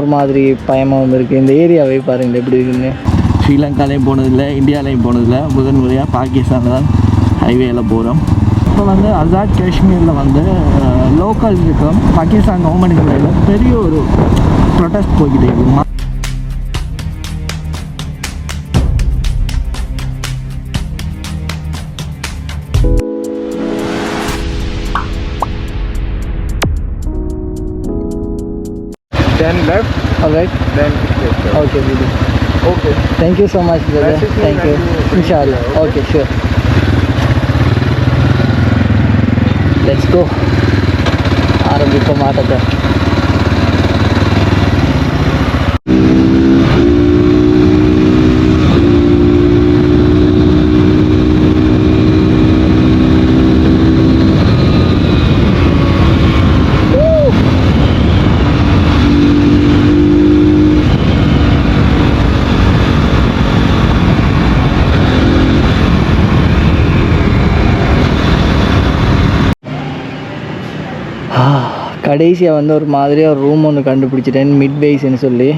ஒரு மாதிரி பயமாகவும் இருக்குது இந்த ஏரியாவை பாருங்கள் எப்படி இருக்குன்னு. ஸ்ரீலங்காலையும் போனதில்லை இந்தியாலையும் போனதில்லை. முதன் முறையாக பாகிஸ்தானில் தான் ஹைவேயில் போகிறோம் இப்போ வந்து அசாத் காஷ்மீரில் வந்து லோக்கல் இருக்கும். பாகிஸ்தான் கவர்மெண்ட் பெரிய ஒரு ப்ரொட்டஸ்ட் போய்கிட்டே இருக்கு. Thank you so much, brother. Thank you. Inshallah. Okay, sure. Let's go. Arabi ko matata. கடைசியாக வந்து ஒரு மாதிரியாக ஒரு ரூம் ஒன்று கண்டுபிடிச்சிட்டேன் மிட் வைஸ்ன்னு சொல்லி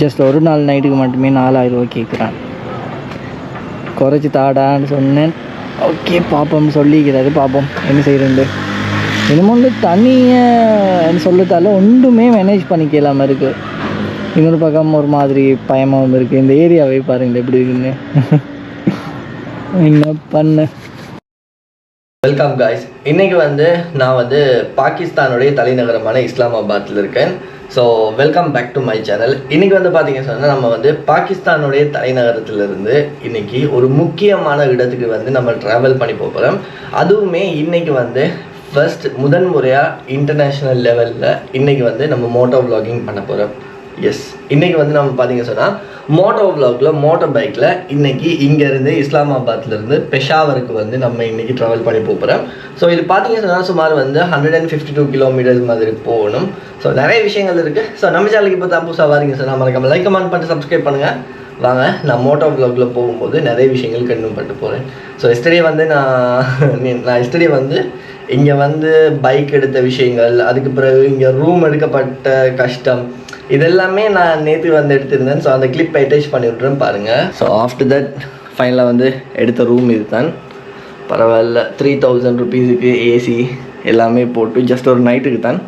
ஜஸ்ட் ஒரு நாள் நைட்டுக்கு மட்டுமே நாலாயிரம் கேட்குறான் குறைச்சி தாடான்னு சொன்னேன். ஓகே பார்ப்போம்னு சொல்லிக்கிறாரு. பார்ப்போம் என்ன செய்யறது இன்னமும் வந்து தனியாக சொல்லத்தால ஒன்றுமே மேனேஜ் பண்ணிக்கலாமல் இருக்குது இன்னொரு பக்கம் ஒரு மாதிரி பயமாகவும் இருக்குது இந்த ஏரியாவே பாருங்கள் எப்படி இருக்குன்னு. என்ன பண்ண? வெல்கம் காய்ஸ் இன்னைக்கு வந்து நான் வந்து பாகிஸ்தானுடைய தலைநகரமான இஸ்லாமாபாத்தில் இருக்கேன். So welcome back to my channel இன்னைக்கு வந்து பார்த்தீங்க சொன்னால் நம்ம வந்து பாகிஸ்தானுடைய தலைநகரத்திலிருந்து இன்னைக்கு ஒரு முக்கியமான இடத்துக்கு வந்து நம்ம ட்ராவல் பண்ணி போகிறோம் அதுவுமே இன்னைக்கு வந்து ஃபர்ஸ்ட் முதன் முறையாக இன்டர்நேஷ்னல் லெவலில் இன்னைக்கு வந்து நம்ம மோட்டோ vlogging பண்ண போகிறோம் எஸ் இன்னைக்கு வந்து நம்ம பார்த்தீங்க சொன்னால் மோட்டோ vlogல மோட்டோ பைக்கில் இன்னைக்கு இங்கேருந்து இஸ்லாமாபாத்லேருந்து பெஷாவருக்கு வந்து நம்ம இன்னைக்கு ட்ராவல் பண்ணி போகிறோம் ஸோ இது பார்த்தீங்க சொன்னால் சுமார் வந்து hundred and fifty two kilometres மாதிரி போகணும். ஸோ நிறைய விஷயங்கள் இருக்குது ஸோ நம்ம சேனலுக்கு இப்போ தான் புதுசாக வாரீங்க சார் நம்ம மறக்காம லைக் கமெண்ட் பண்ணிட்டு சப்ஸ்கிரைப் பண்ணுங்கள் வாங்க நான் மோட்டோ vlogல போகும்போது நிறைய விஷயங்கள் கண்டு பண்ணிட்டு போகிறேன் ஸோ எஸ்டர்டே வந்து நான் நான் எஸ்டர்டே வந்து இங்கே வந்து பைக் எடுத்த விஷயங்கள் அதுக்கு பிறகு இங்கே ரூம் எடுக்கப்பட்ட கஷ்டம் இதெல்லாமே நான் நேற்று வந்து எடுத்திருந்தேன். ஸோ அந்த கிளிப் அட்டாச் பண்ணி விட்றேன் பாருங்கள் ஸோ ஆஃப்டர் தட் ஃபைனலாக வந்து எடுத்த ரூம் இதுதான். பரவாயில்ல த்ரீ தௌசண்ட் ருபீஸுக்கு ஏசி எல்லாமே போட்டு ஜஸ்ட் ஒரு நைட்டுக்கு தான்.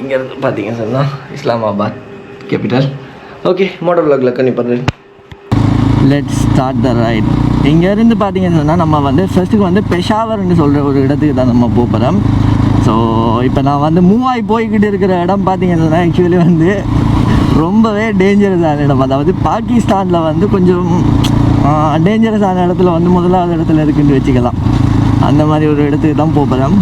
இங்கேருந்து பார்த்தீங்க சொன்னால் இஸ்லாமாபாத் கேபிட்டல் ஓகே மோட்டர் விளாக்ல கண்டிப்பாக பண்ணுறேன் லெட் ஸ்டார்ட் த ரைட் இங்கேருந்து பார்த்தீங்கன்னு சொன்னால் நம்ம வந்து ஃபர்ஸ்ட்டுக்கு வந்து பெஷாவர்னு சொல்கிற ஒரு இடத்துக்கு தான் நம்ம போகிறோம் ஸோ இப்போ நான் வந்து மூவ் ஆகி போய்கிட்டு இருக்கிற இடம் பார்த்தீங்கன்னு சொன்னால் ஆக்சுவலி வந்து ரொம்பவே டேஞ்சரஸான இடம். அதாவது பாகிஸ்தானில் வந்து கொஞ்சம் டேஞ்சரஸான இடத்துல வந்து முதலாவது இடத்துல இருக்குன்னு வச்சுக்கலாம். அந்த மாதிரி ஒரு இடத்துக்கு தான் போகிறோம்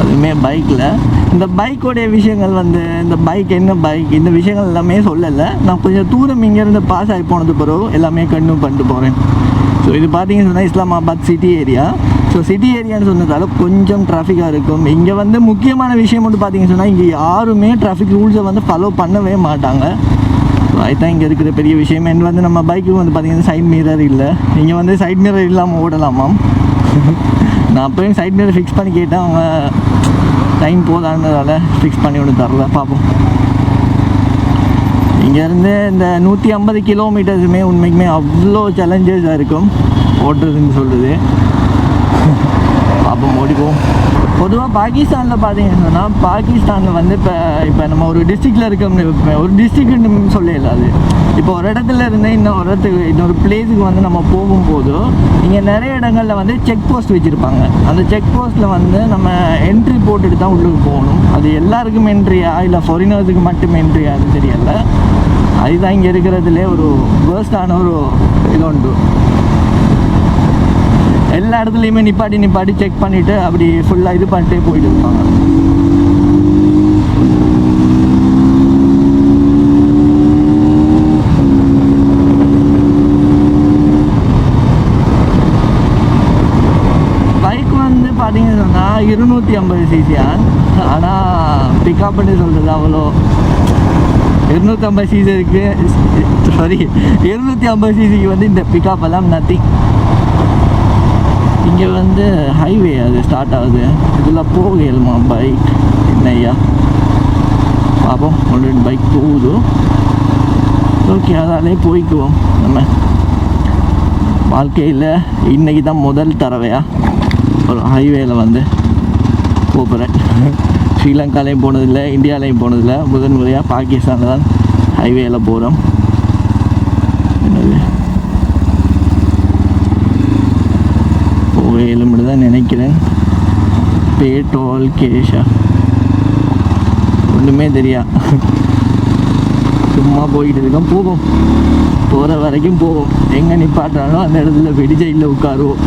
அதுவுமே பைக்கில் இந்த பைக்கோடைய விஷயங்கள் வந்து இந்த பைக் என்ன பைக் இந்த விஷயங்கள் எல்லாமே சொல்லலை. நான் கொஞ்சம் தூரம் இங்கேருந்து பாஸ் ஆகி போனது பிறகு எல்லாமே கன்டினியூ பண்ணிட்டு போகிறேன் ஸோ இது பார்த்தீங்கன்னு சொன்னால் Islamabad city area so city ஏரியான்னு சொன்னதால கொஞ்சம் டிராஃபிக்காக இருக்கும். இங்கே வந்து முக்கியமான விஷயம் மட்டும் பார்த்தீங்கன்னு சொன்னால் இங்கே யாருமே டிராஃபிக் ரூல்ஸை வந்து ஃபாலோ பண்ணவே மாட்டாங்க. ஸோ அதுதான் இங்கே இருக்கிற பெரிய விஷயம். என் வந்து நம்ம பைக்கு வந்து பார்த்தீங்கன்னா சைட் மிரர் இல்லை. இங்கே வந்து சைட் மிரர் இல்லாமல் ஓடலாமாம் நான் போய் சைட் மிரர் ஃபிக்ஸ் பண்ணி கேட்டேன். அவங்க டைம் போதானதால ஃபிக்ஸ் பண்ணி ஒன்று தரல பார்ப்போம் இங்கேருந்து இந்த நூற்றி ஐம்பது கிலோமீட்டர்ஸுமே உண்மைக்குமே அவ்வளோ சேலஞ்சஸாக இருக்கும். ஓட்டுறதுன்னு சொல்லுது பார்ப்போம் ஓடிப்போம். பொதுவாக பாகிஸ்தானில் பார்த்தீங்கன்னா பாகிஸ்தானில் வந்து இப்போ இப்போ நம்ம ஒரு டிஸ்ட்ரிக்டில் இருக்கோம்னு ஒரு டிஸ்ட்ரிக்ட்னு சொல்லல அது. இப்போ ஒரு இடத்துல இருந்து இன்னும் ஒரு இடத்துக்கு இன்னொரு பிளேஸுக்கு வந்து நம்ம போகும்போது இங்கே நிறைய இடங்களில் வந்து செக் போஸ்ட் வச்சுருப்பாங்க. அந்த செக் போஸ்ட்டில் வந்து நம்ம என்ட்ரி போட்டுட்டு தான் உள்ளுக்கு போகணும். அது எல்லாருக்கும் என்ட்ரியா இல்லை ஃபாரினர்ஸுக்கு மட்டும் என்ட்ரியா அது தெரியல. அதுதான் இங்கே இருக்கிறதுலே ஒரு வேர்ஸ்டான ஒரு இது உண்டு. எல்லா இடத்துலையுமே நிப்பாட்டி நிப்பாட்டி செக் பண்ணிவிட்டு அப்படி ஃபுல்லாக இது பண்ணிட்டே போயிட்டு இருப்பாங்க பைக் வந்து பார்த்தீங்கன்னு சொன்னால் இருநூற்றி ஐம்பது சிசியா ஆனால் பிக்கப்னு சொல்கிறது அவ்வளோ? இருநூற்றம்பது சிசிக்கு சாரி இருநூற்றி ஐம்பது சிசிக்கு வந்து இந்த பிக்கப் எல்லாம் நத்திங் இங்கே வந்து ஹைவே அது ஸ்டார்ட் ஆகுது. இதில் போகலுமா பைக் என்னையா பார்ப்போம் ஆல்ரெடி பைக் போகுது? ஓகே அதாலே போய்க்குவோம். நம்ம வாழ்க்கையில் இன்றைக்கி தான் முதல் தடவையா ஒரு ஹைவேயில் வந்து போகிறேன் ஸ்ரீலங்காலையும் போனதில்லை இந்தியாலையும் போனதில்லை. முதன் முறையாக பாகிஸ்தானில் தான் ஹைவேயில் போகிறோம் போவேலும் தான் நினைக்கிறேன். பேட்டோல் கேஷா ஒன்றுமே தெரியா. சும்மா போயிட்டு இருக்கோம். போவோம். போகிற வரைக்கும் போவோம். எங்கே நிப்பாட்டாலும் அந்த இடத்துல வெடிஜையில் உட்காருவோம்.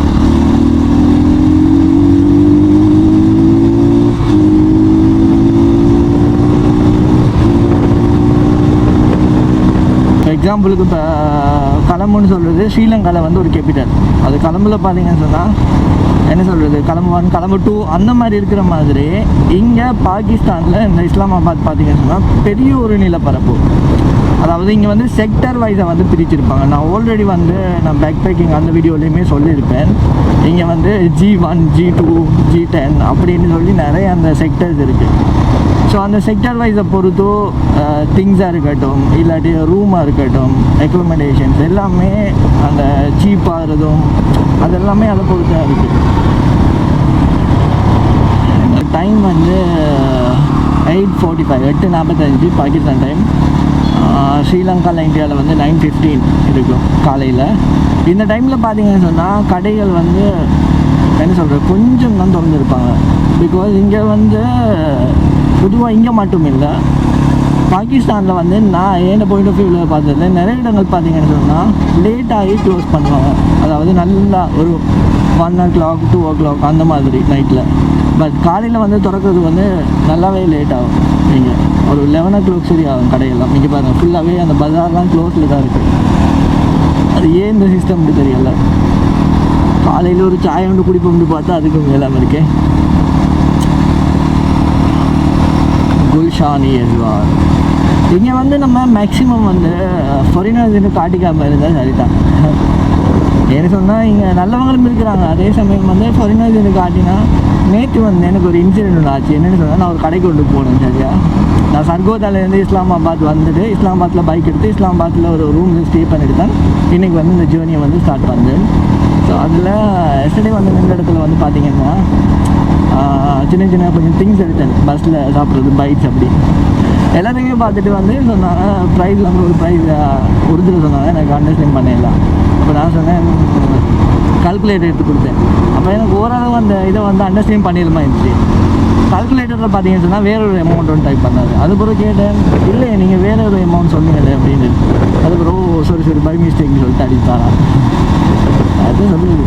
எக்ஸாம்பிளுக்கு இப்போ கலம்புன்னு சொல்கிறது ஸ்ரீலங்காவில் வந்து ஒரு கேபிட்டல் அது கலம்புல பார்த்தீங்கன்னு சொன்னால் என்ன சொல்கிறது கலம்பு ஒன் கலம்பு டூ அந்த மாதிரி இருக்கிற மாதிரி இங்கே பாகிஸ்தானில் இந்த இஸ்லாமாபாத் பார்த்தீங்கன்னு சொன்னால் பெரிய ஒரு நிலப்பரப்பு. அதாவது இங்கே வந்து செக்டர் வைஸை வந்து பிரிச்சிருப்பாங்க. நான் ஆல்ரெடி வந்து நான் பேக் பேக்கிங் அந்த வீடியோலையுமே சொல்லியிருப்பேன். இங்கே வந்து G one G two G ten அப்படின்னு சொல்லி நிறைய அந்த செக்டர்ஸ் இருக்குது ஸோ அந்த செக்டர் வைஸை பொறுத்தோ திங்ஸாக இருக்கட்டும் இல்லாட்டி ரூமாக இருக்கட்டும் அக்கோமடேஷன்ஸ் எல்லாமே அந்த சீப்பாகிறதும் அது அதெல்லாமே அதை பொறுத்து தான் இருக்குது டைம் வந்து எயிட் ஃபார்ட்டி ஃபைவ் எட்டு நாற்பத்தஞ்சு பாகிஸ்தான் டைம் ஸ்ரீலங்காவில் இந்தியாவில் வந்து நைன் ஃபிஃப்டீன் இருக்கும் காலையில். இந்த டைமில் பார்த்தீங்கன்னு சொன்னால் கடைகள் வந்து என்ன சொல்கிறது கொஞ்சம் தான் திறந்துருப்பாங்க. பிகாஸ் இங்கே வந்து பொதுவாக இங்கே மட்டும் இல்லை. பாகிஸ்தானில் வந்து நான் ஏன் பாயிண்ட் ஆஃப் வியூவில் பார்த்தது நிறைய இடங்கள் பார்த்தீங்கன்னு சொன்னால் லேட்டாகி க்ளோஸ் பண்ணுவாங்க. அதாவது நல்லா ஒரு one o'clock two o'clock அந்த மாதிரி நைட்டில் பட் காலையில் வந்து திறக்கிறது வந்து நல்லாவே லேட் ஆகும். நீங்கள் ஒரு லெவன் ஓ கிளாக் சரி ஆகும் கடையெல்லாம். இங்கே பாருங்கள் ஃபுல்லாகவே அந்த பஜார்லாம் க்ளோஸில் தான் இருக்குது அது ஏன் இந்த சிஸ்டம் தெரியல. காலையில் ஒரு சாய் ஒன்று குடிப்போம்னு பார்த்தா அதுக்கு எல்லாமே இருக்கேன் குல்ஷானி எஸ்வார் இங்கே வந்து நம்ம மேக்ஸிமம் வந்து ஃபாரினர்ஸ்னு காட்டிக்காமல் இருந்தால் சரிதான். ஏன்னு சொன்னால் இங்கே நல்லவங்களும் இருக்கிறாங்க. அதே சமயம் வந்து ஃபாரினர்ஸ்னு காட்டினா நேற்று வந்து எனக்கு ஒரு இன்சிடென்ட் ஒன்று ஆச்சு. என்னென்னு சொன்னால் நான் ஒரு கடைக்கு கொண்டு போனேன் சரியா? நான் சர்கோதாலேருந்து இஸ்லாமாபாத் வந்துட்டு இஸ்லாமாபாத்தில் பைக் எடுத்து இஸ்லாமாபாத்தில் ஒரு ரூமில் ஸ்டே பண்ணிட்டு தான் இன்றைக்கி வந்து இந்த ஜேர்னியை வந்து ஸ்டார்ட் பண்ணேன் ஸோ அதில் எஸ்டர்டே வந்து நின்ற இடத்துல வந்து பார்த்திங்கன்னா சின்ன சின்ன கொஞ்சம் திங்ஸ் எடுத்தேன். பஸ்ஸில் சாப்பிட்றது பைக்ஸ் அப்படி. எல்லாத்தையுமே பார்த்துட்டு வந்து சொன்னாங்க ப்ரைஸ் வந்து ஒரு ப்ரைஸ் ஒரிஜினல் சொன்னாங்க. எனக்கு அண்டர்ஸ்டாண்ட் பண்ணிடலாம் அப்போ நான் சொன்னேன் கால்குலேட்டர் எடுத்து கொடுத்தேன். அப்போ எனக்கு ஓரளவு அந்த இதை வந்து அண்டர்ஸ்டாண்ட் பண்ணிடுமா இருந்துச்சு. கால்குலேட்டரில் பார்த்தீங்கன்னு சொன்னால் வேற ஒரு அமௌண்ட் ஒன்று டைப் பண்ணாரு. அது பிறகு கேட்டேன் இல்லை நீங்கள் வேற ஒரு அமௌண்ட் சொன்னீங்களே அப்படின்னு. அது பிறகு ஓ சரி சரி பை மிஸ்டேக்னு சொல்லிட்டு அடித்தாரா அது சொல்லுது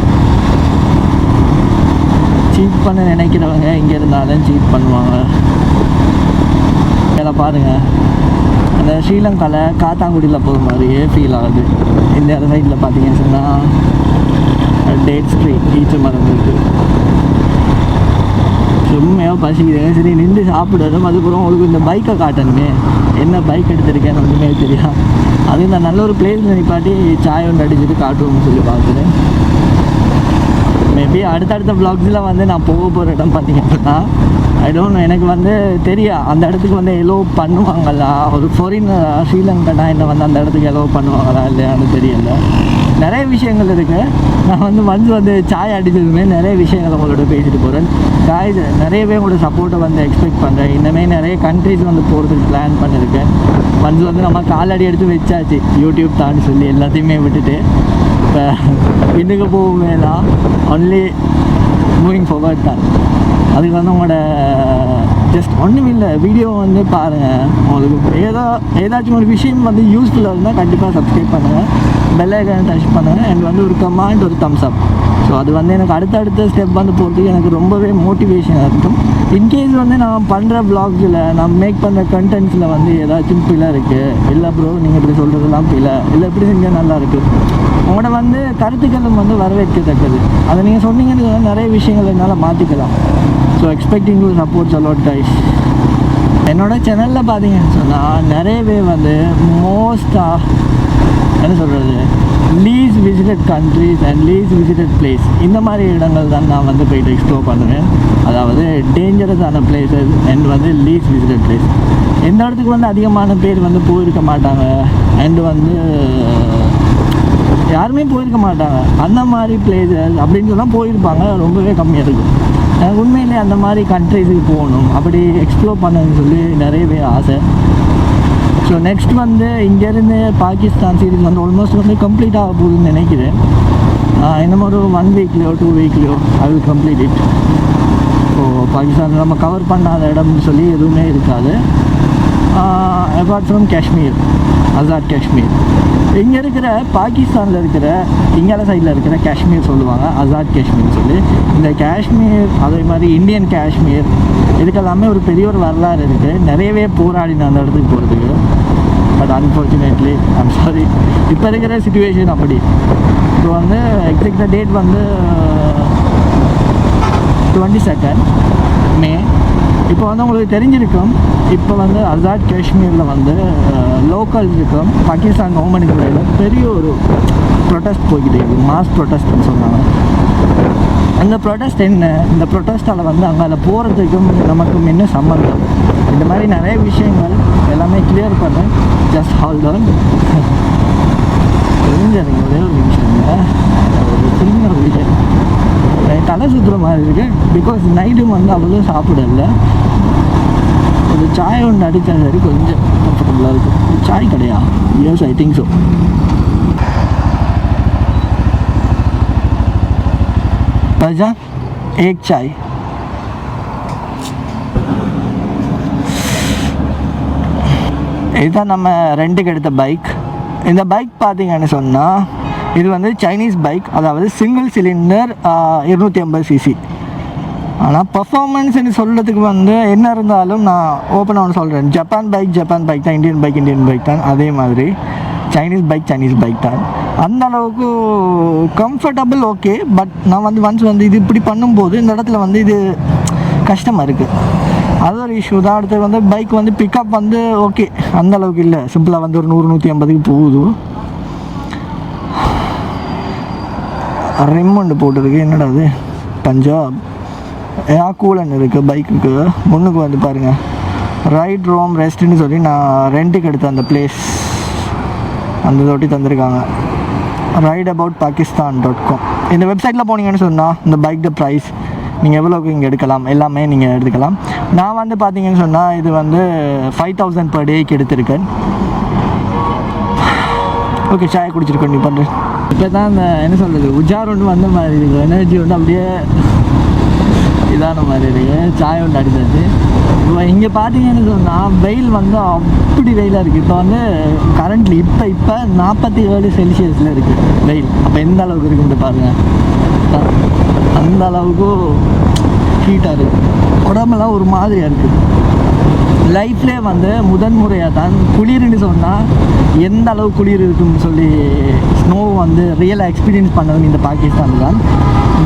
சீட் பண்ண நினைக்கிறவங்க இங்கே இருந்தாலும் சீட் பண்ணுவாங்க. இதில் பாருங்கள் அந்த ஸ்ரீலங்காவில் காத்தாங்குடியில் போகிற மாதிரியே ஃபீல் ஆகுது. இந்த இடத்துல சைடில் பார்த்தீங்கன்னு சொன்னால் டேட் ஸ்ட்ரீட் ஈச்ச மரம் இருக்குது செம்மையாக பசிக்குது. சரி நின்று சாப்பிடணும். அதுக்கப்புறம் உங்களுக்கு இந்த பைக்கை காட்டணுமே. என்ன பைக் எடுத்திருக்கேன்னு ஒன்றுமே தெரியும் அது இந்த நல்ல ஒரு பிளேஸில் நிப்பாட்டி சாய் ஒன்று அடிச்சுட்டு காட்டுவோம்னு சொல்லி பார்த்துட்டு மேபி அடுத்தடுத்த ப்ளாக்ஸில் வந்து நான் போக போகிற இடம் பார்த்தீங்கன்னா ஐ டோன்ட் எனக்கு வந்து தெரியா அந்த இடத்துக்கு வந்து எலோ பண்ணுவாங்களா? ஒரு ஃபாரின் ஸ்ரீலங்கனா என்ன வந்து அந்த இடத்துக்கு எலோ பண்ணுவாங்களா இல்லையான்னு தெரியல. நிறைய விஷயங்கள் இருக்குது நான் வந்து வந்து வந்து சாய் அடித்ததுமே நிறைய விஷயங்கள் உங்களோட பேசிட்டு போகிறேன் சாய் நிறையவே உங்களோட சப்போர்ட்டை வந்து எக்ஸ்பெக்ட் பண்ணுறேன் இன்னமே நிறைய கண்ட்ரிஸ் வந்து போகிறதுக்கு பிளான் பண்ணியிருக்கேன் வந்து வந்து நம்ம காலடி எடுத்து வச்சாச்சு. யூடியூப் தான் சொல்லி எல்லாத்தையுமே விட்டுட்டு. இப்போ இன்னுக்கு போகுமே தான் ஒன்லி மூவிங் forward தான். அதுக்கு வந்து உங்களோட ஜஸ்ட் ஒன்றும் இல்லை. வீடியோ வந்து பாருங்கள் உங்களுக்கு ஏதோ ஏதாச்சும் ஒரு விஷயம் வந்து யூஸ்ஃபுல்லாக இருந்தால் கண்டிப்பாக சப்ஸ்கிரைப் பண்ணுங்கள் பெல் ஐக்கான டச் பண்ணுங்கள் எனக்கு வந்து ஒரு கமாண்ட் ஒரு தம்ஸ் அப் ஸோ அது வந்து எனக்கு அடுத்தடுத்த ஸ்டெப் வந்து போகிறதுக்கு எனக்கு ரொம்பவே மோட்டிவேஷனாக இருக்கும். இன்கேஸ் வந்து நான் பண்ணுற ப்ளாக்ஸில் நான் மேக் பண்ணுற கண்டென்ட்ஸில் வந்து ஏதாச்சும் பிழை இருக்குது இல்லை ப்ரோ நீங்கள் இப்படி சொல்கிறதுலாம் பிழை. இல்லை இப்படி செஞ்சால் நல்லா இருக்குது உங்களோட வந்து கருத்துக்களும் வந்து வரவேற்கத்தக்கது. அதை நீங்கள் சொன்னீங்கன்னு நிறைய விஷயங்கள் என்னால் மாற்றிக்கலாம் so expecting to support a lot guys என்னோட சேனலில் பார்த்தீங்கன்னு சொன்னால் நிறையவே வந்து மோஸ்ட்டாக என்ன சொல்கிறது least visited countries and least visited place இந்த மாதிரி இடங்கள் தான் நான் வந்து போயிட்டு எக்ஸ்ப்ளோர் பண்ணுவேன். அதாவது டேஞ்சரஸான பிளேசஸ் அண்ட் வந்து லீஸ் விசிட்டட் பிளேஸ் எந்த இடத்துக்கு வந்து அதிகமான பேர் வந்து போயிருக்க மாட்டாங்க. அண்டு வந்து யாருமே போயிருக்க மாட்டாங்க. அந்த மாதிரி பிளேசஸ் அப்படின்னு சொன்னால் போயிருப்பாங்க. ரொம்பவே கம்மியாக இருக்கும். எனக்கு உண்மையிலே அந்த மாதிரி கண்ட்ரிஸுக்கு போகணும். அப்படி எக்ஸ்ப்ளோர் பண்ணணும்னு சொல்லி நிறையவே ஆசை. ஸோ நெக்ஸ்ட் வந்து இங்கேருந்து பாகிஸ்தான் சீரீஸ் வந்து ஆல்மோஸ்ட் வந்து கம்ப்ளீட் ஆக போகுதுன்னு நினைக்கிறேன். ஆஹ் இன்னும் ஒரு ஒன் வீக்லையோ two வீக்லையோ I will complete it so Pakistan நம்ம கவர் பண்ணாத இடம்னு சொல்லி எதுவுமே இருக்காது. அபார்ட் ஃப்ரம் காஷ்மீர் ஆசாத் காஷ்மீர் இங்கே இருக்கிற பாகிஸ்தானில் இருக்கிற இங்கால சைடில் இருக்கிற காஷ்மீர் சொல்லுவாங்க ஆசாத் காஷ்மீர் சொல்லி. இந்த காஷ்மீர் அதே மாதிரி இந்தியன் காஷ்மீர் இதுக்கெல்லாமே ஒரு பெரிய ஒரு வரலாறு இருக்குது நிறையவே போராடின அந்த இடத்துக்கு போகிறதுக்கு பட் அன்ஃபார்ச்சுனேட்லி ஐம் சாரி இப்போ இருக்கிற சுச்சுவேஷன் அப்படி. இப்போ வந்து எக்ஸாக்டாக டேட் வந்து டுவெண்ட்டி செகண்ட் மே இப்போ வந்து உங்களுக்கு தெரிஞ்சிருக்கும் இப்போ வந்து அசாத் காஷ்மீரில் வந்து லோக்கல் இருக்கும் பாகிஸ்தான் கவர்மெண்ட் கூட பெரிய ஒரு ப்ரொட்டஸ்ட் போய்கிட்டே இருக்குது மாஸ் ப்ரொட்டஸ்ட்னு சொன்னாங்க. அந்த ப்ரொட்டஸ்ட் என்ன? இந்த ப்ரொட்டஸ்டால் வந்து அங்கே அதில் போகிறதுக்கும் நமக்கும் என்ன சம்மந்தம் இந்த மாதிரி நிறைய விஷயங்கள் எல்லாமே கிளியர் பண்ணேன் ஜஸ்ட் ஹால் டவுன் தெரிஞ்சிருங்க ஒரே ஒரு நிமிஷங்க ஒரு திரும்ப விஷயம் தலை சுற்றுற மாதிரி இருக்கு பிகாஸ் நைட்டும் வந்து அவ்வளோ சாப்பிடல ஒரு சாய் ஒன்று அடித்தா சரி கொஞ்சம் கம்ஃபர்டபுளாக இருக்கும் சாய் கிடையா எஸ் ஐ திங்க் ஸோ भाईजान एक चाय இதுதான் நம்ம ரெண்டுக்கு எடுத்த பைக் இந்த பைக் பார்த்தீங்கன்னு சொன்னால் இது வந்து சைனீஸ் பைக் அதாவது சிங்கிள் சிலிண்டர் இருநூற்றி ஐம்பது சிசி ஆனால் பர்ஃபார்மன்ஸ்னு சொல்கிறதுக்கு வந்து என்ன இருந்தாலும் நான் ஓப்பனாக ஒன்று சொல்கிறேன் ஜப்பான் பைக் ஜப்பான் பைக் தான் இந்தியன் பைக் இந்தியன் பைக் தான். அதே மாதிரி சைனீஸ் பைக் சைனீஸ் பைக் தான். அந்த அளவுக்கு கம்ஃபர்டபுள் ஓகே பட் நான் வந்து ஒன்ஸ் வந்து இது இப்படி பண்ணும்போது இந்த இடத்துல வந்து இது கஷ்டமாக இருக்குது அது ஒரு இஷ்யூ தான். அடுத்தது வந்து பைக் வந்து பிக்கப் வந்து ஓகே அந்த அளவுக்கு இல்லை. சிம்பிளாக வந்து ஒரு நூறு நூற்றி ஐம்பதுக்கு போகுது. ரிம் ஒன்று போட்டிருக்கு. என்னடா அது பஞ்சாப். ஏன் கூலன் இருக்குது பைக்குக்கு முன்னுக்கு வந்து பாருங்கள் ரைட் ரோம் ரெஸ்ட்டுன்னு சொல்லி நான் ரெண்ட்டுக்கு எடுத்த அந்த பிளேஸ் அந்த தொட்டி தந்திருக்காங்க. Right about Pakistan dot com இந்த வெப்சைட்டில் போனீங்கன்னு சொன்னால் இந்த பைக் ப்ரைஸ் நீங்கள் எவ்வளோக்கு இங்கே எடுக்கலாம்? எல்லாமே நீங்கள் எடுத்துக்கலாம். நான் வந்து பார்த்தீங்கன்னு சொன்னால் இது வந்து ஃபைவ் தௌசண்ட் பர் டேக்கு எடுத்திருக்கேன். ஓகே சாய் குடிச்சிருக்கேன் நீ பண்ணுறேன் இப்போ தான் அந்த என்ன சொல்கிறது உஜார் ஒன்று வந்த மாதிரி இருக்குது எனர்ஜி வந்து அப்படியே இதான மாதிரி இருக்குது சாய் ஒன்று அடிச்சாச்சு இப்போ இங்கே பார்த்தீங்கன்னு சொன்னால் வெயில் வந்து அப்படி வெயிலாக இருக்குது இப்போ வந்து கரண்ட்லி இப்போ இப்போ நாற்பத்தி ஏழு செல்சியஸில் இருக்குது வெயில். அப்போ எந்த அளவுக்கு இருக்குன்னு பாருங்கள் அந்த அளவுக்கு ஹீட்டாக இருக்குது உடம்பெல்லாம் ஒரு மாதிரியாக இருக்குது லைஃப்லேயே வந்து முதன் முறையாக தான் குளிர்னு சொன்னால் எந்த அளவு குளிர் இருக்குன்னு சொல்லி ஸ்னோ வந்து ரியலாக எக்ஸ்பீரியன்ஸ் பண்ணது இந்த பாகிஸ்தான் தான்.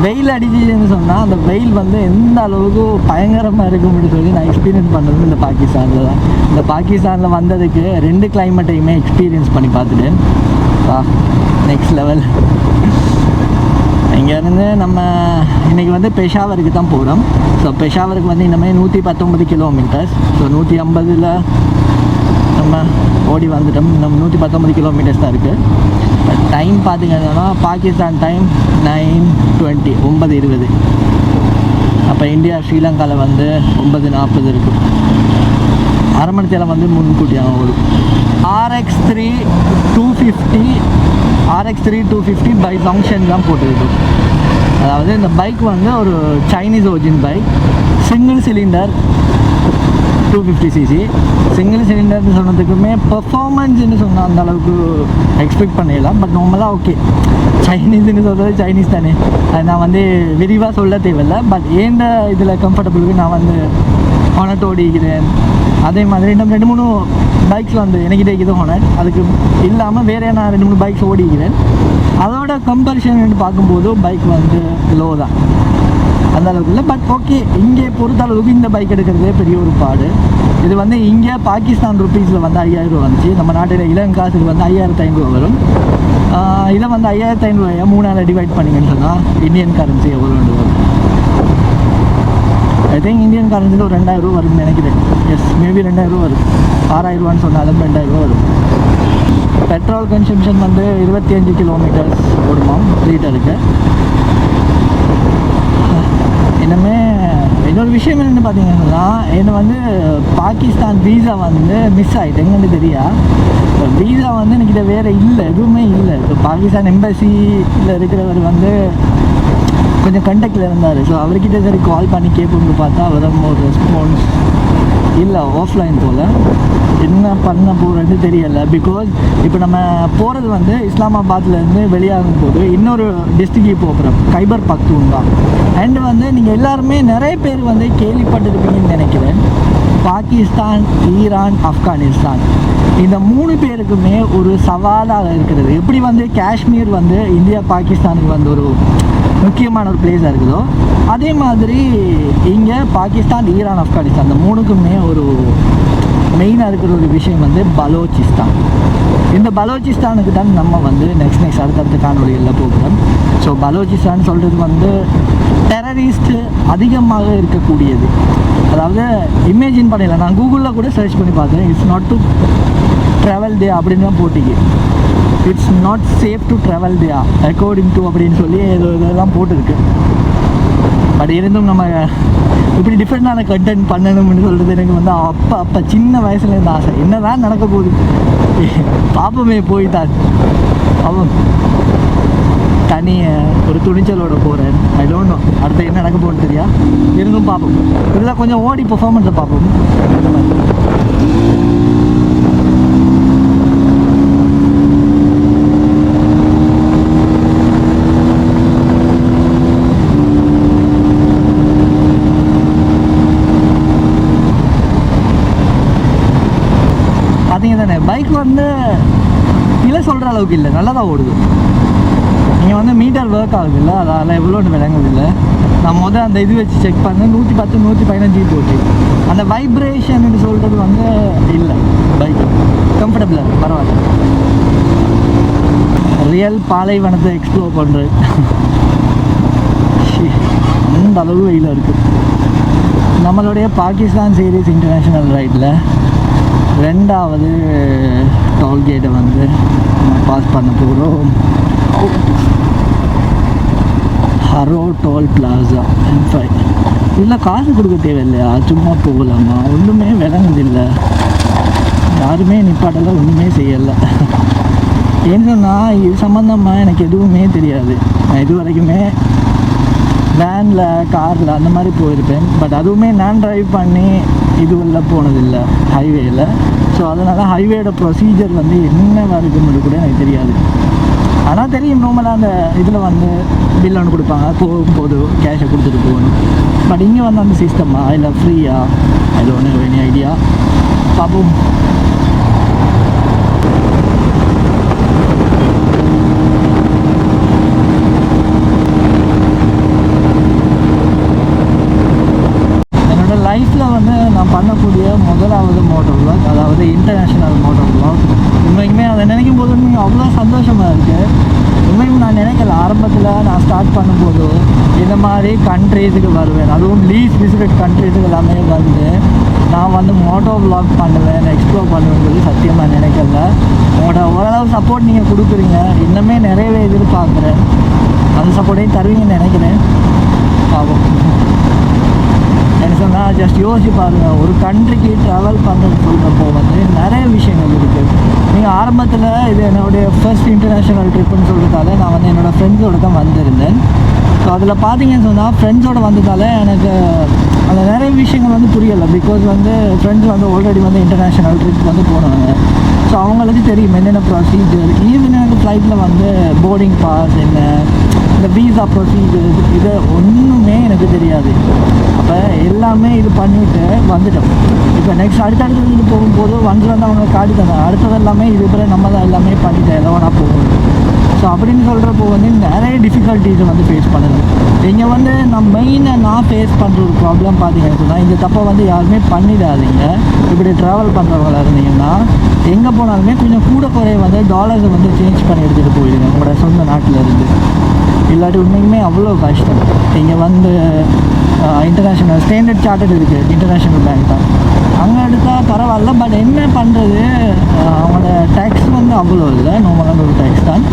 வெயில் அடிச்சுன்னு சொன்னால் அந்த வெயில் வந்து எந்த அளவுக்கு பயங்கரமாக இருக்கும்னு சொல்லி நான் எக்ஸ்பீரியன்ஸ் பண்ணது இந்த பாகிஸ்தானில் தான். இந்த பாகிஸ்தானில் வந்ததுக்கு ரெண்டு கிளைமேட்டையுமே எக்ஸ்பீரியன்ஸ் பண்ணி பார்த்துட்டு நெக்ஸ்ட் லெவல் இங்கேருந்து நம்ம இன்றைக்கி வந்து பெஷாவருக்கு தான் போகிறோம் ஸோ பெஷாவருக்கு வந்து இனிமேல் நூற்றி பத்தொம்பது கிலோமீட்டர்ஸ் ஸோ நூற்றி ஐம்பதில் நம்ம ஓடி வந்துட்டோம். நம்ம நூற்றி பத்தொம்பது கிலோமீட்டர்ஸ் தான் இருக்குது டைம் பார்த்தீங்கன்னா பாகிஸ்தான் டைம் நைன் டுவெண்ட்டி ஒன்பது இருபது. அப்போ இந்தியா ஸ்ரீலங்காவில் வந்து ஒன்பது நாற்பது இருக்குது அரை மணி நேரம் வந்து முன்கூட்டியாக ஓடும் RX three two fifty RX three two fifty by function தான் போட்டுருக்கு. அதாவது இந்த பைக் வந்து ஒரு Chinese origin bike single cylinder two fifty CC single சிலிண்டர்னு சொன்னதுக்குமே பெர்ஃபார்மன்ஸ்னு சொன்னால் அந்த அளவுக்கு எக்ஸ்பெக்ட் பண்ணிடலாம். பட் நார்மலாக ஓகே சைனீஸ்னு சொல்கிறது சைனீஸ் தானே. அது நான் வந்து விரிவாக சொல்ல தேவையில்லை. பட் ஏண்ட இதில் கம்ஃபர்டபுளுக்கு நான் வந்து ஹொனட் ஓடிக்கிறேன் அதே மாதிரி இன்னும் ரெண்டு மூணு பைக்ஸ் வந்து எனக்கிட்ட இது ஹொனட் அதுக்கு இல்லாமல் வேறு நான் ரெண்டு மூணு பைக்ஸ் ஓடிக்கிறேன் அதோட கம்பரிஷன் பார்க்கும்போது பைக் வந்து லோ தான். அந்த அளவுக்கு இல்லை. பட் ஓகே இங்கே பொறுத்த அளவுக்கு இந்த பைக் எடுக்கிறதே பெரிய ஒரு பாடு. இது வந்து இங்கே பாகிஸ்தான் ருபீஸில் வந்து ஐயாயிரம் ரூபா வந்துச்சு. நம்ம நாட்டில் இளங்காசுக்கு வந்து ஐயாயிரத்து ஐநூறுவா வரும். இதில் இதை வந்து ஐயாயிரத்து ஐநூறுவாயை மூணாயிரம் டிவைட் பண்ணிங்கன்னு சொன்னால் இந்தியன் கரன்சி எவ்வளோ வரும் திங்க் இந்தியன் கரன்சியில் ஒரு ரெண்டாயிரம் ரூபா வரும்னு நினைக்கிறேன். எஸ் மேபி ரெண்டாயிரம் ரூபா வரும். ஆறாயிரம் ரூபான்னு சொன்னாலும் ரெண்டாயிரம் ரூபா வரும். பெட்ரோல் கன்சம்ஷன் வந்து இருபத்தி அஞ்சு கிலோமீட்டர்ஸ் ஓடுமாம் லீட்டருக்கு இன்னுமே இன்னொரு விஷயம் என்னென்னு பார்த்தீங்கன்னா எனக்கு வந்து பாகிஸ்தான் வீசா வந்து மிஸ் ஆகிட்டு எங்கன்னு தெரியா? வீசா வந்து என்கிட்ட வேறு இல்லை எதுவுமே இல்லை. இப்போ பாகிஸ்தான் எம்பசியில் இருக்கிறவர் வந்து கொஞ்சம் கண்டக்டில் இருந்தார். ஸோ அவர்கிட்ட சரி கால் பண்ணி கேட்போம்னு பார்த்தா அவரும் ஒரு ரெஸ்பான்ஸ் இல்லை ஆஃப்லைன் போல். என்ன பண்ண போகிறேன்னு தெரியலை. பிகாஸ் இப்போ நம்ம போகிறது வந்து இஸ்லாமாபாத்லேருந்து வெளியாகும் போது இன்னொரு டிஸ்ட்ரிக்ட் போகிறோம். கைபர் பக்தூங்கா அண்ட் வந்து நீங்கள் எல்லாருமே நிறைய பேர் வந்து கேள்விப்பட்டிருப்பீங்கன்னு நினைக்கிறேன். பாகிஸ்தான் ஈரான் ஆப்கானிஸ்தான். இந்த மூணு பேருக்குமே ஒரு சவாலாக இருக்கிறது. எப்படி வந்து காஷ்மீர் வந்து இந்தியா பாகிஸ்தானுக்கு வந்து ஒரு முக்கியமான ஒரு பிளேஸாக இருக்குதோ அதே மாதிரி இங்கே பாகிஸ்தான் ஈரான் ஆப்கானிஸ்தான் அந்த மூணுக்குமே ஒரு மெயினாக இருக்கிற ஒரு விஷயம் வந்து பலோச்சிஸ்தான். இந்த பலோச்சிஸ்தானுக்கு தான் நம்ம வந்து நெக்ஸ்ட் நெக்ஸ்ட் அடுத்தடுத்த காணொலிகளில் போகிறோம் ஸோ பலோச்சிஸ்தான் சொல்கிறது வந்து டெரரிஸ்ட்டு அதிகமாக இருக்கக்கூடியது. அதாவது இமேஜின் பண்ணல நான் கூகுளில் கூட சர்ச் பண்ணி பார்த்தேன். It's not to travel day அப்படின்னு தான் போட்டிக்கு it's not safe to travel there according to அப்படின்னு சொல்லி இது இதெல்லாம் போட்டிருக்கு. பட் இருந்தும் நம்ம இப்படி டிஃப்ரெண்டான கண்டென்ட் பண்ணணும்னு சொல்கிறது எனக்கு வந்து அப்போ அப்போ சின்ன வயசுல இருந்த ஆசை. என்னதான் நடக்க போகுது? பாப்பமே போயிட்டான் அவன் தனியை ஒரு துணிச்சலோட போகிறேன் ஐ டோன்ட் நோ அடுத்து என்ன நடக்க போகுதுன்னு தெரியா? இருந்தும் பார்ப்போம் இதெல்லாம் கொஞ்சம் ஓடி பெர்ஃபார்மன்ஸை பார்ப்போம் இந்த மாதிரி பார்த்தீங்க தானே பைக் வந்து இல்லை சொல்கிற அளவுக்கு இல்லை நல்லா தான் ஓடுது. நீங்கள் வந்து மீட்டர் ஒர்க் ஆகுதுல்ல அதனால் எவ்வளோன்னு விளங்குதில்ல நான் முதல் அந்த இது வச்சு செக் பண்ணேன் நூற்றி பத்து நூற்றி பதினஞ்சு போச்சு அந்த வைப்ரேஷன் சொல்கிறது வந்து இல்லை பைக் கம்ஃபர்டபுளாக பரவாயில்ல. ரியல் பாலைவனத்தை எக்ஸ்ப்ளோர் பண்ணுறது அந்த அளவு வெயில் இருக்குது நம்மளுடைய பாகிஸ்தான் சீரீஸ் இன்டர்நேஷ்னல் ரைட்டில் ரெண்டாவது டோல்கேட்டை வந்து பாஸ் பண்ண போகிறோம் ஹரோ டோல் பிளாசா ஃபைவ் இல்லை காசு கொடுக்க தேவையில்லையா? சும்மா போகலாமா? ஒன்றுமே விளங்குதில்லை. யாருமே நிப்பாட்டெல்லாம் ஒன்றுமே செய்யலை. ஏன்னு சொன்னால் இது சம்மந்தமாக எனக்கு எதுவுமே தெரியாது. நான் இது வரைக்குமே வேனில் காரில் அந்த மாதிரி போயிருப்பேன். பட் அதுவுமே நான் ட்ரைவ் பண்ணி இது உள்ள போனதில்லை ஹைவேயில் ஸோ அதனால் ஹைவேயோட ப்ரொசீஜர் வந்து என்ன இருக்குன்னு கூட எனக்கு தெரியாது. ஆனால் தெரியும் நார்மலாக அந்த இதில் வந்து பில் ஒன்று கொடுப்பாங்க. போகும்போது கேஷை கொடுத்துட்டு போகணும். பட் இங்கே வந்து அந்த சிஸ்டமா இல்லை ஃப்ரீயா அது ஒன்று எனி ஐடியா பார்ப்போம் என்னோட லைஃப்பில் வந்து நான் பண்ணக்கூடிய முதலாவது மோட்டர் vlog அதாவது இன்டர்நேஷ்னல் மோட்டர் vlog. உண்மைக்குமே அதை நினைக்கும் போது அவ்வளோ சந்தோஷமாக இருக்குது உண்மையும் நான் நினைக்கல ஆரம்பத்தில் நான் ஸ்டார்ட் பண்ணும்போது இந்த மாதிரி கண்ட்ரீஸுக்கு வருவேன். அதுவும் லீஸ் விசிட் கண்ட்ரீஸுக்கு எல்லாமே வந்து நான் வந்து மோட்டோ vlog பண்ணுவேன் எக்ஸ்ப்ளோர் பண்ணுவேன் சொல்லி சத்தியமாக நினைக்கல. உங்களோட ஓரளவு சப்போர்ட் நீங்கள் கொடுக்குறீங்க. இன்னுமே நிறையவே எதிர்பார்க்குறேன். அந்த சப்போர்ட்டையும் தருவீங்கன்னு நினைக்கிறேன். பார்ப்போம் என்ன சொன்னால் ஜஸ்ட் யோசிச்சு பாருங்க. ஒரு கண்ட்ரிக்கு ட்ராவல் பண்ணுறது சொல்கிறப்போ வந்து நிறைய விஷயங்கள் இருக்குது நீங்கள் ஆரம்பத்தில் இது என்னுடைய ஃபர்ஸ்ட் இன்டர்நேஷ்னல் ட்ரிப்புன்னு சொல்கிறதால நான் வந்து என்னோடய ஃப்ரெண்ட்ஸோட தான் வந்திருந்தேன். ஸோ அதில் பார்த்தீங்கன்னு சொன்னால் ஃப்ரெண்ட்ஸோட வந்ததால் எனக்கு அந்த நிறைய விஷயங்கள் வந்து புரியலை. பிகாஸ் வந்து ஃப்ரெண்ட்ஸ் வந்து ஆல்ரெடி வந்து இன்டர்நேஷ்னல் ட்ரிப் வந்து போனாங்க. ஸோ அவங்களுக்கு தெரியும் என்னென்ன ப்ரொசீஜர் ஈவன் எனக்கு ஃப்ளைட்டில் வந்து போர்டிங் பாஸ் என்ன இந்த வீசா ப்ரொசீஜர் இது ஒன்றுமே எனக்கு தெரியாது. இப்போ எல்லாமே இது பண்ணிவிட்டு வந்துட்டோம். இப்போ நெக்ஸ்ட் அடுத்த அடுத்த இது போகும்போது வந்து வந்து அவங்க காட்டி தந்தாங்க அடுத்தது எல்லாமே இது பிறகு நம்ம தான் எல்லாமே பண்ணிட்டோம் ஏதோ ஒன்றா போகும். ஸோ அப்படின்னு சொல்கிறப்போ வந்து நிறைய டிஃபிகல்ட்டிஸை வந்து ஃபேஸ் பண்ணுது. இங்கே வந்து நான் மெயினாக நான் ஃபேஸ் பண்ணுற ஒரு ப்ராப்ளம் பார்த்தீங்கன்னு சொன்னால் இந்த தப்பை வந்து யாருமே பண்ணிடாதீங்க. இப்படி ட்ராவல் பண்ணுறவங்களா இருந்தீங்கன்னா எங்கே போனாலுமே கொஞ்சம் கூட குறைய வந்து டாலர்ஸை வந்து சேஞ்ச் பண்ணி எடுத்துகிட்டு போயிடுங்க உங்களோட சொந்த நாட்டில் இருந்து. இல்லாட்டி உண்மைக்குமே அவ்வளோ கஷ்டம். இங்கே வந்து இன்டர்நேஷ்னல் ஸ்டாண்டர்ட் சார்ட்டட் இருக்குது இன்டர்நேஷ்னல் பேங்க் தான். அங்கே எடுத்தால் பரவாயில்ல பட் என்ன பண்ணுறது அவங்களோட டேக்ஸ் வந்து அவ்வளோ இல்லை நார்மலான ஒரு டேக்ஸ் தான்.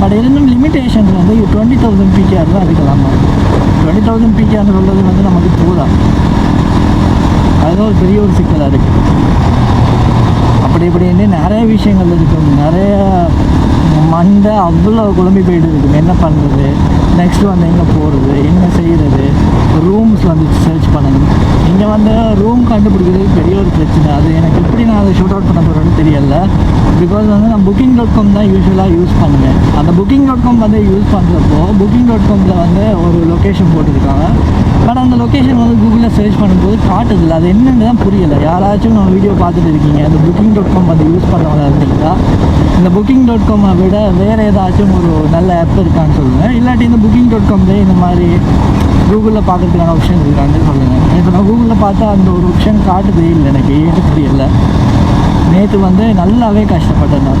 பட் இருந்தும் லிமிட்டேஷன்ஸ் வந்து டுவெண்ட்டி தௌசண்ட் பிகேஆர் தான் இருக்கலாம் டுவெண்ட்டி தௌசண்ட் பிகேஆர் உள்ளது வந்து நமக்கு போதாது அதுதான் ஒரு பெரிய ஒரு சிக்கலாக இருக்குது அப்படி இப்படின்னு நிறைய விஷயங்கள் இருக்கும் நிறைய மண்டை அவ்வளோ குழம்பி போயிட்டு இருக்கும் என்ன பண்ணுறது நெக்ஸ்ட் வந்து எங்கே போகிறது என்ன செய்கிறது ரூம் வந்து சர்ச் பண்ணணும் இங்கே வந்து ரூம் கண்டுபிடிக்கிறது பெரிய ஒரு பிரச்சனை. அது எனக்கு எப்படி நான் அதை ஷூட் அவுட் பண்ண போகிறேன்னு தெரியல. பிகாஸ் வந்து நான் புக்கிங் டாட் காம் தான் யூஸ்வலாக யூஸ் பண்ணுவேன். அந்த புக்கிங் டாட் காம் வந்து யூஸ் பண்ணுறப்போ புக்கிங் டாட் காமில் வந்து ஒரு லொக்கேஷன் போட்டிருக்காங்க. பட் அந்த லொக்கேஷன் வந்து கூகுளில் சர்ச் பண்ணும்போது காட்டுதில்ல. அது என்னென்னு தான் புரியலை. யாராச்சும் நம்ம வீடியோ பார்த்துட்டு இருக்கீங்க. அந்த புக்கிங் டாட் காம் வந்து யூஸ் பண்ணுறவங்களா இருந்தீங்களா இந்த புக்கிங் டாட் காமை விட வேறு ஏதாச்சும் ஒரு நல்ல ஆப் இருக்கான்னு சொல்லுங்கள் இல்லாட்டி இந்த புக்கிங் டாட் காம்லேயே இந்த மாதிரி கூகுளில் பார்க்குறதுக்கான ஆப்ஷன் இருக்கான்னு சொல்லுங்கள் இப்போ நான் கூகுளில் பார்த்தா அந்த ஒரு ஆப்ஷன் காட்டுது இல்லை எனக்கு ஏன்னு இல்லை நேற்று வந்து நல்லாவே கஷ்டப்பட்டேன் நான்.